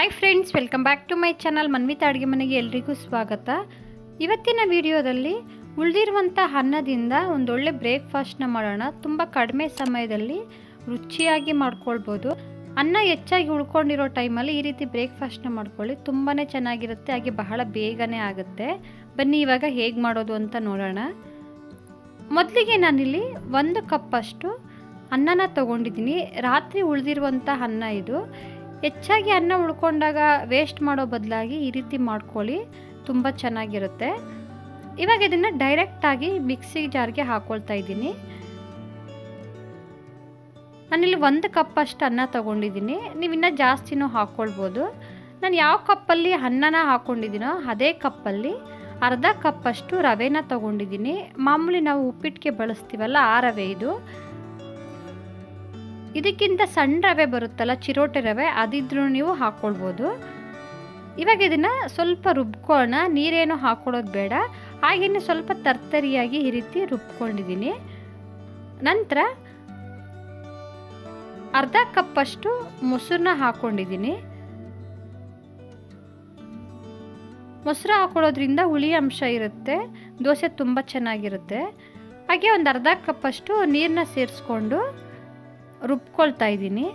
Hi friends welcome back to my channel Manvitha ಅಡುಗೆ ಮನೆಗೆ ಎಲ್ರಿಗೂ ಸ್ವಾಗತ. ಇವತ್ತಿನ ವಿಡಿಯೋದಲ್ಲಿ ಉಳಿದಿರುವಂಥ ಅನ್ನದಿಂದ ಒಂದೊಳ್ಳೆ ಬ್ರೇಕ್ಫಾಸ್ಟ್ನ ಮಾಡೋಣ. ತುಂಬ ಕಡಿಮೆ ಸಮಯದಲ್ಲಿ ರುಚಿಯಾಗಿ ಮಾಡ್ಕೊಳ್ಬೋದು. ಅನ್ನ ಹೆಚ್ಚಾಗಿ ಉಳ್ಕೊಂಡಿರೋ ಟೈಮಲ್ಲಿ ಈ ರೀತಿ ಬ್ರೇಕ್ಫಾಸ್ಟ್ನ ಮಾಡ್ಕೊಳ್ಳಿ. ತುಂಬಾ ಚೆನ್ನಾಗಿರುತ್ತೆ, ಹಾಗೆ ಬಹಳ ಬೇಗನೆ ಆಗುತ್ತೆ. ಬನ್ನಿ, ಇವಾಗ ಹೇಗೆ ಮಾಡೋದು ಅಂತ ನೋಡೋಣ. ಮೊದಲಿಗೆ ನಾನಿಲ್ಲಿ ಒಂದು ಕಪ್ಪಷ್ಟು ಅನ್ನನ ತಗೊಂಡಿದ್ದೀನಿ. ರಾತ್ರಿ ಉಳಿದಿರುವಂಥ ಅನ್ನ ಇದು. ಹೆಚ್ಚಾಗಿ ಅನ್ನ ಉಳ್ಕೊಂಡಾಗ ವೇಸ್ಟ್ ಮಾಡೋ ಬದಲಾಗಿ ಈ ರೀತಿ ಮಾಡ್ಕೊಳ್ಳಿ. ತುಂಬ ಚೆನ್ನಾಗಿರುತ್ತೆ. ಇವಾಗ ಇದನ್ನು ಡೈರೆಕ್ಟಾಗಿ ಮಿಕ್ಸಿ ಜಾರ್ಗೆ ಹಾಕ್ಕೊಳ್ತಾ ಇದ್ದೀನಿ. ನಾನಿಲ್ಲಿ ಒಂದು ಕಪ್ಪಷ್ಟು ಅನ್ನ ತೊಗೊಂಡಿದ್ದೀನಿ. ನೀವು ಇನ್ನೂ ಜಾಸ್ತಿನೂ ಹಾಕ್ಕೊಳ್ಬೋದು ನಾನು ಯಾವ ಕಪ್ಪಲ್ಲಿ ಅನ್ನನ ಹಾಕ್ಕೊಂಡಿದ್ದೀನೋ ಅದೇ ಕಪ್ಪಲ್ಲಿ ಅರ್ಧ ಕಪ್ಪಷ್ಟು ರವೆನ ತೊಗೊಂಡಿದ್ದೀನಿ. ಮಾಮೂಲಿ ನಾವು ಉಪ್ಪಿಟ್ಟಿಗೆ ಬಳಸ್ತೀವಲ್ಲ ಆ ರವೆ ಇದು. ಇದಕ್ಕಿಂತ ಸಣ್ಣ ರವೆ ಬರುತ್ತಲ್ಲ, ಚಿರೋಟೆ ರವೆ, ಅದಿದ್ರೂ ನೀವು ಹಾಕ್ಕೊಳ್ಬೋದು ಇವಾಗ ಇದನ್ನು ಸ್ವಲ್ಪ ರುಬ್ಕೊಳ್ಳೋಣ. ನೀರೇನು ಹಾಕ್ಕೊಳ್ಳೋದು ಬೇಡ. ಹಾಗೆಯೇ ಸ್ವಲ್ಪ ತರ್ತರಿಯಾಗಿ ಈ ರೀತಿ ರುಬ್ಕೊಂಡಿದ್ದೀನಿ. ನಂತರ ಅರ್ಧ ಕಪ್ಪಷ್ಟು ಮೊಸರನ್ನ ಹಾಕ್ಕೊಂಡಿದ್ದೀನಿ ಮೊಸರು ಹಾಕೊಳ್ಳೋದ್ರಿಂದ ಹುಳಿ ಅಂಶ ಇರುತ್ತೆ. ದೋಸೆ ತುಂಬ ಚೆನ್ನಾಗಿರುತ್ತೆ. ಹಾಗೆ ಒಂದು ಅರ್ಧ ಕಪ್ಪಷ್ಟು ನೀರನ್ನ ಸೇರಿಸ್ಕೊಂಡು ರುಬ್ಕೊಳ್ತಾ ಇದ್ದೀನಿ.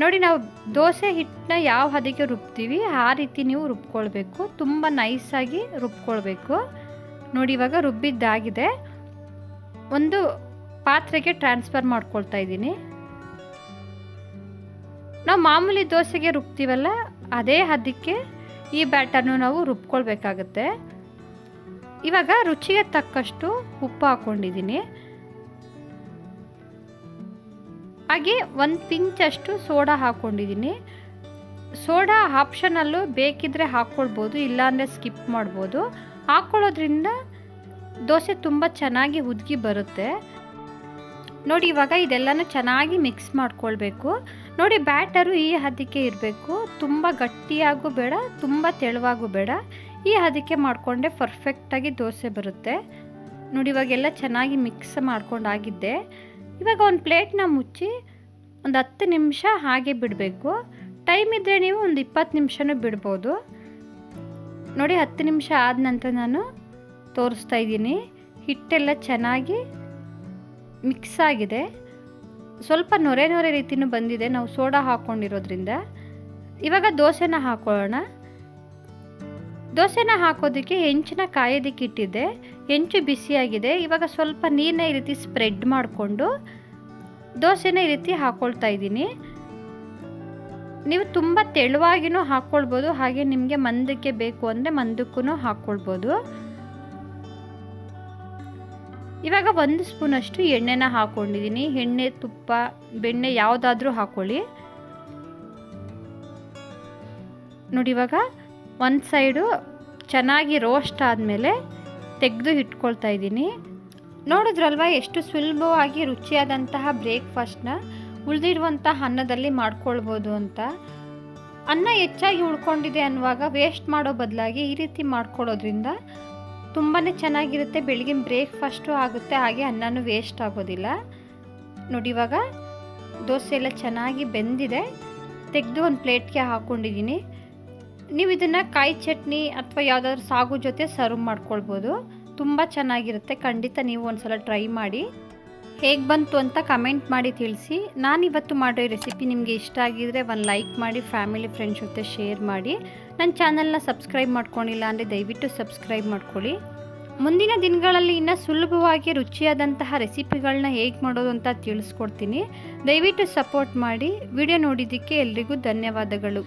ನೋಡಿ ನಾವು ದೋಸೆ ಹಿಟ್ಟನ್ನ ಯಾವ ಹದಕ್ಕೆ ರುಬ್ತೀವಿ, ಆ ರೀತಿ ನೀವು ರುಬ್ಕೊಳ್ಬೇಕು. ತುಂಬ ನೈಸಾಗಿ ರುಬ್ಕೊಳ್ಬೇಕು. ನೋಡಿ ಇವಾಗ ರುಬ್ಬಿದ್ದಾಗಿದೆ. ಒಂದು ಪಾತ್ರೆಗೆ ಟ್ರಾನ್ಸ್ಫರ್ ಮಾಡ್ಕೊಳ್ತಾ ಇದ್ದೀನಿ. ನಾವು ಮಾಮೂಲಿ ದೋಸೆಗೆ ರುಬ್ತೀವಲ್ಲ, ಅದೇ ಹದಕ್ಕೆ ಈ ಬ್ಯಾಟರ್ನು ನಾವು ರುಬ್ಕೊಳ್ಬೇಕಾಗತ್ತೆ. ಇವಾಗ ರುಚಿಗೆ ತಕ್ಕಷ್ಟು ಉಪ್ಪು ಹಾಕ್ಕೊಂಡಿದ್ದೀನಿ ಹಾಗೆ ಒಂದು ಪಿಂಚಷ್ಟು ಸೋಡಾ ಹಾಕ್ಕೊಂಡಿದ್ದೀನಿ ಸೋಡಾ ಆಪ್ಷನಲ್ಲೂ ಬೇಕಿದ್ದರೆ ಹಾಕ್ಕೊಳ್ಬೋದು ಇಲ್ಲಾಂದರೆ ಸ್ಕಿಪ್ ಮಾಡ್ಬೋದು. ಹಾಕ್ಕೊಳ್ಳೋದ್ರಿಂದ ದೋಸೆ ತುಂಬ ಚೆನ್ನಾಗಿ ಉದ್ಗಿ ಬರುತ್ತೆ. ನೋಡಿ, ಇವಾಗ ಇದೆಲ್ಲನೂ ಚೆನ್ನಾಗಿ ಮಿಕ್ಸ್ ಮಾಡ್ಕೊಳ್ಬೇಕು. ನೋಡಿ, ಬ್ಯಾಟರು ಈ ಹದಕ್ಕೆ ಇರಬೇಕು. ತುಂಬ ಗಟ್ಟಿಯಾಗೂ ಬೇಡ, ತುಂಬ ತೆಳುವಾಗೂ ಬೇಡ. ಈ ಹದಕ್ಕೆ ಮಾಡಿಕೊಂಡೆ ಪರ್ಫೆಕ್ಟಾಗಿ ದೋಸೆ ಬರುತ್ತೆ. ನೋಡಿ, ಇವಾಗೆಲ್ಲ ಚೆನ್ನಾಗಿ ಮಿಕ್ಸ್ ಮಾಡ್ಕೊಂಡಾಗಿದ್ದೆ. ಇವಾಗ ಒಂದು ಪ್ಲೇಟ್ನ ಮುಚ್ಚಿ ಒಂದು ಹತ್ತು ನಿಮಿಷ ಹಾಗೆ ಬಿಡಬೇಕು. ಟೈಮ್ ಇದ್ದರೆ ನೀವು ಒಂದು ಇಪ್ಪತ್ತು ನಿಮಿಷನೂ ಬಿಡ್ಬೋದು. ನೋಡಿ, ಹತ್ತು ನಿಮಿಷ ಆದ ನಂತರ ನಾನು ತೋರಿಸ್ತಾ ಇದ್ದೀನಿ. ಹಿಟ್ಟೆಲ್ಲ ಚೆನ್ನಾಗಿ ಮಿಕ್ಸ್ ಆಗಿದೆ. ಸ್ವಲ್ಪ ನೊರೆ ನೊರೆ ರೀತಿಯೂ ಬಂದಿದೆ. ನಾವು ಸೋಡಾ ಹಾಕ್ಕೊಂಡಿರೋದ್ರಿಂದ ಇವಾಗ ದೋಸೆನ ಹಾಕೊಳ್ಳೋಣ. ದೋಸೆನ ಹಾಕೋದಕ್ಕೆ ಹೆಂಚಿನ ಕಾಯೋದಕ್ಕೆ ಇಟ್ಟಿದ್ದೆ. ಹೆಂಚು ಬಿಸಿಯಾಗಿದೆ ಇವಾಗ ಸ್ವಲ್ಪ ನೀರನ್ನ ಈ ರೀತಿ ಸ್ಪ್ರೆಡ್ ಮಾಡಿಕೊಂಡು ದೋಸೆನ ಈ ರೀತಿ ಹಾಕ್ಕೊಳ್ತಾ ಇದ್ದೀನಿ. ನೀವು ತುಂಬ ತೆಳುವಾಗಿನೂ ಹಾಕ್ಕೊಳ್ಬೋದು ಹಾಗೆ ನಿಮಗೆ ಮಂದಕ್ಕೆ ಬೇಕು ಅಂದರೆ ಮಂದಕ್ಕೂ ಹಾಕ್ಕೊಳ್ಬೋದು ಇವಾಗ ಒಂದು ಸ್ಪೂನಷ್ಟು ಎಣ್ಣೆನ ಹಾಕ್ಕೊಂಡಿದ್ದೀನಿ ಎಣ್ಣೆ, ತುಪ್ಪ, ಬೆಣ್ಣೆ ಯಾವುದಾದ್ರೂ ಹಾಕ್ಕೊಳ್ಳಿ ನೋಡಿ ಇವಾಗ, ಒಂದು ಸೈಡು ಚೆನ್ನಾಗಿ ರೋಸ್ಟ್ ಆದಮೇಲೆ ತೆಗೆದು ಇಟ್ಕೊಳ್ತಾ ಇದ್ದೀನಿ. ನೋಡಿದ್ರಲ್ವ ಎಷ್ಟು ಸುಲಭವಾಗಿ ರುಚಿಯಾದಂತಹ ಬ್ರೇಕ್ಫಾಸ್ಟ್ನ ಉಳಿದಿರುವಂತಹ ಅನ್ನದಲ್ಲಿ ಮಾಡ್ಕೊಳ್ಬೋದು ಅಂತ. ಅನ್ನ ಹೆಚ್ಚಾಗಿ ಉಳ್ಕೊಂಡಿದೆ ಅನ್ನುವಾಗ ವೇಸ್ಟ್ ಮಾಡೋ ಬದಲಾಗಿ ಈ ರೀತಿ ಮಾಡ್ಕೊಳ್ಳೋದ್ರಿಂದ ತುಂಬಾ ಚೆನ್ನಾಗಿರುತ್ತೆ ಬೆಳಗಿನ ಬ್ರೇಕ್ಫಾಸ್ಟು ಆಗುತ್ತೆ, ಹಾಗೆ ಅನ್ನನೂ ವೇಸ್ಟ್ ಆಗೋದಿಲ್ಲ. ನೋಡಿ ಇವಾಗ ದೋಸೆ ಎಲ್ಲ ಚೆನ್ನಾಗಿ ಬೆಂದಿದೆ. ತೆಗೆದು ಒಂದು ಪ್ಲೇಟ್ಗೆ ಹಾಕ್ಕೊಂಡಿದ್ದೀನಿ ನೀವು ಇದನ್ನು ಕಾಯಿ ಚಟ್ನಿ ಅಥವಾ ಯಾವುದಾದ್ರೂ ಸಾಗು ಜೊತೆ ಸರ್ವ್ ಮಾಡ್ಕೊಳ್ಬೋದು. ತುಂಬ ಚೆನ್ನಾಗಿರುತ್ತೆ. ಖಂಡಿತ ನೀವು ಒಂದು ಸಲ ಟ್ರೈ ಮಾಡಿ. ಹೇಗೆ ಬಂತು ಅಂತ ಕಮೆಂಟ್ ಮಾಡಿ ತಿಳಿಸಿ. ನಾನು ಇವತ್ತು ಮಾಡೋ ರೆಸಿಪಿ ನಿಮಗೆ ಇಷ್ಟ ಆಗಿದರೆ ಒಂದು ಲೈಕ್ ಮಾಡಿ ಫ್ಯಾಮಿಲಿ ಫ್ರೆಂಡ್ಸ್ ಜೊತೆ ಶೇರ್ ಮಾಡಿ. ನನ್ನ ಚಾನಲ್ನ ಸಬ್ಸ್ಕ್ರೈಬ್ ಮಾಡ್ಕೊಂಡಿಲ್ಲ ಅಂದರೆ ದಯವಿಟ್ಟು ಸಬ್ಸ್ಕ್ರೈಬ್ ಮಾಡ್ಕೊಳ್ಳಿ. ಮುಂದಿನ ದಿನಗಳಲ್ಲಿ ಇನ್ನೂ ಸುಲಭವಾಗಿ ರುಚಿಯಾದಂತಹ ರೆಸಿಪಿಗಳನ್ನ ಹೇಗೆ ಮಾಡೋದು ಅಂತ ತಿಳಿಸ್ಕೊಡ್ತೀನಿ. ದಯವಿಟ್ಟು ಸಪೋರ್ಟ್ ಮಾಡಿ. ವಿಡಿಯೋ ನೋಡಿದ್ದಕ್ಕೆ ಎಲ್ರಿಗೂ ಧನ್ಯವಾದಗಳು.